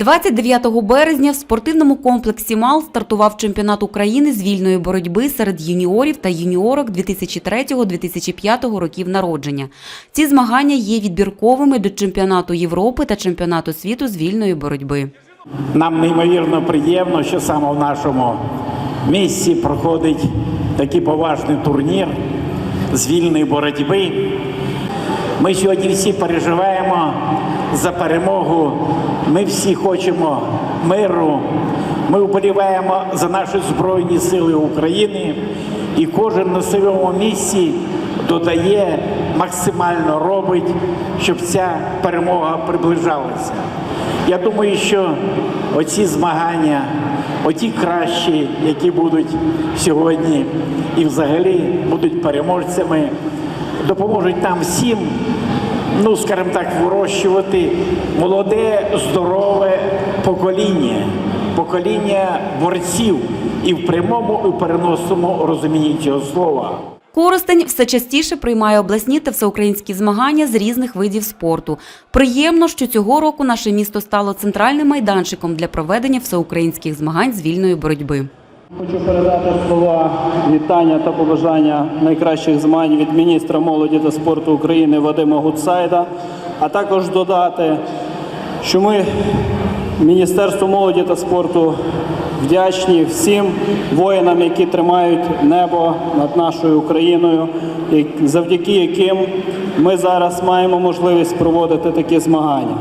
29 березня в спортивному комплексі МАЛ стартував чемпіонат України з вільної боротьби серед юніорів та юніорок 2003-2005 років народження. Ці змагання є відбірковими до чемпіонату Європи та чемпіонату світу з вільної боротьби. Нам неймовірно приємно, що саме в нашому місці проходить такий поважний турнір з вільної боротьби. Ми сьогодні всі переживаємо за перемогу. Ми всі хочемо миру. Ми вболіваємо за наші Збройні Сили України, і кожен на своєму місці додає, максимально робить, щоб ця перемога приближалася. Я думаю, що оці змагання, оті кращі, які будуть сьогодні і взагалі будуть переможцями, допоможуть нам всім, ну скажімо так, вирощувати молоде, здорове покоління, покоління борців і в прямому, і в переносному розумінні цього слова. Коростень все частіше приймає обласні та всеукраїнські змагання з різних видів спорту. Приємно, що цього року наше місто стало центральним майданчиком для проведення всеукраїнських змагань з вільної боротьби. Хочу передати слова вітання та побажання найкращих змагань від міністра молоді та спорту України Вадима Гудсайда, а також додати, що ми, Міністерство молоді та спорту, вдячні всім воїнам, які тримають небо над нашою Україною, завдяки яким ми зараз маємо можливість проводити такі змагання.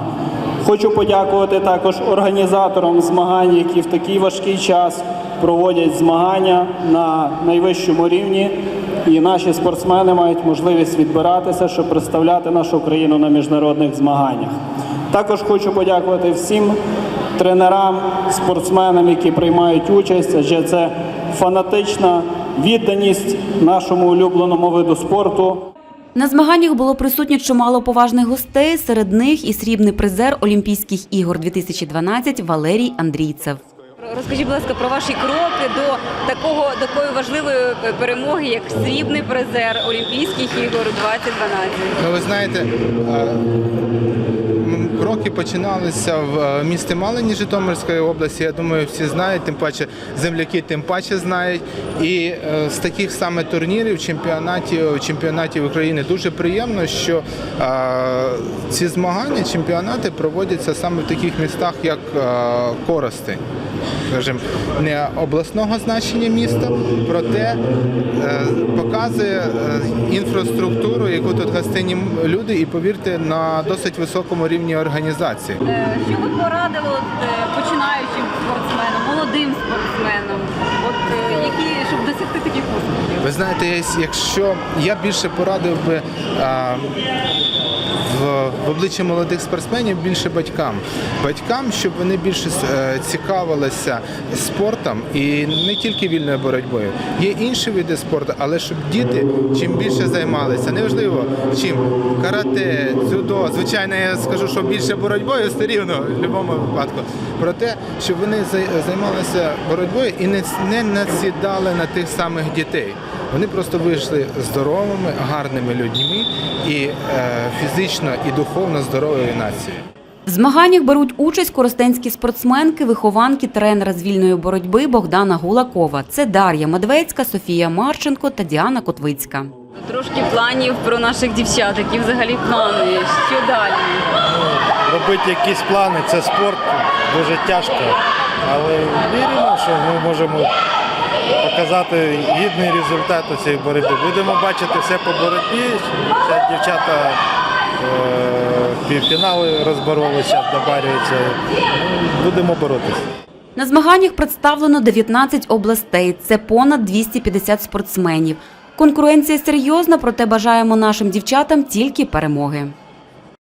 Хочу подякувати також організаторам змагань, які в такий важкий час проводять змагання на найвищому рівні. І наші спортсмени мають можливість відбиратися, щоб представляти нашу країну на міжнародних змаганнях. Також хочу подякувати всім тренерам, спортсменам, які приймають участь, адже це фанатична відданість нашому улюбленому виду спорту. На змаганнях було присутньо чимало поважних гостей, серед них і срібний призер Олімпійських ігор 2012 Валерій Андрійцев. Розкажіть, будь ласка, про ваші кроки до такого такої важливої перемоги, як срібний призер Олімпійських ігор 2012. Ну, ви знаєте, м, кроки починалися в е, місті Малині Житомирської області. Я думаю, всі знають, тим паче земляки тим паче знають. І е, з таких саме турнірів, чемпіонатів, чемпіонатів України дуже приємно, що е, ці змагання, чемпіонати проводяться саме в таких містах, як Коростень. Скажімо, не обласного значення міста, проте е, показує е, інфраструктуру, яку тут гостинні люди, і повірте, на досить високому рівні організації. Е, Що ви порадили починаючим спортсменам, молодим спортсменам, от які щоб досягти таких успіхів? Ви знаєте, якщо я більше порадив би в, в обличчі молодих спортсменів більше батькам. Батькам, щоб вони більше е, цікавилися спортом і не тільки вільною боротьбою. Є інші види спорту, але щоб діти чим більше займалися, неважливо чим карате, дзюдо. Звичайно, я скажу, що більше боротьбою все рівно в будь-якому випадку. Проте, щоб вони зай- займалися боротьбою і не, не насідали на тих самих дітей. Вони просто вийшли здоровими, гарними людьми і е, фізично і духовно здоровою нацією. В змаганнях беруть участь коростенські спортсменки, вихованки тренера з вільної боротьби Богдана Гулакова. Це Дар'я Медведська, Софія Марченко та Діана Котвицька. Трошки планів про наших дівчат, які взагалі плани, що далі? робити якісь плани, це спорт дуже тяжко. Але віримо, що ми можемо показати гідний результат у цій боротьбі. Будемо бачити все по боротьбі. Ще дівчата е, півфінали розборолися, добарюються. Будемо боротися. На змаганнях представлено 19 областей. Це понад 250 спортсменів. Конкуренція серйозна, проте бажаємо нашим дівчатам тільки перемоги.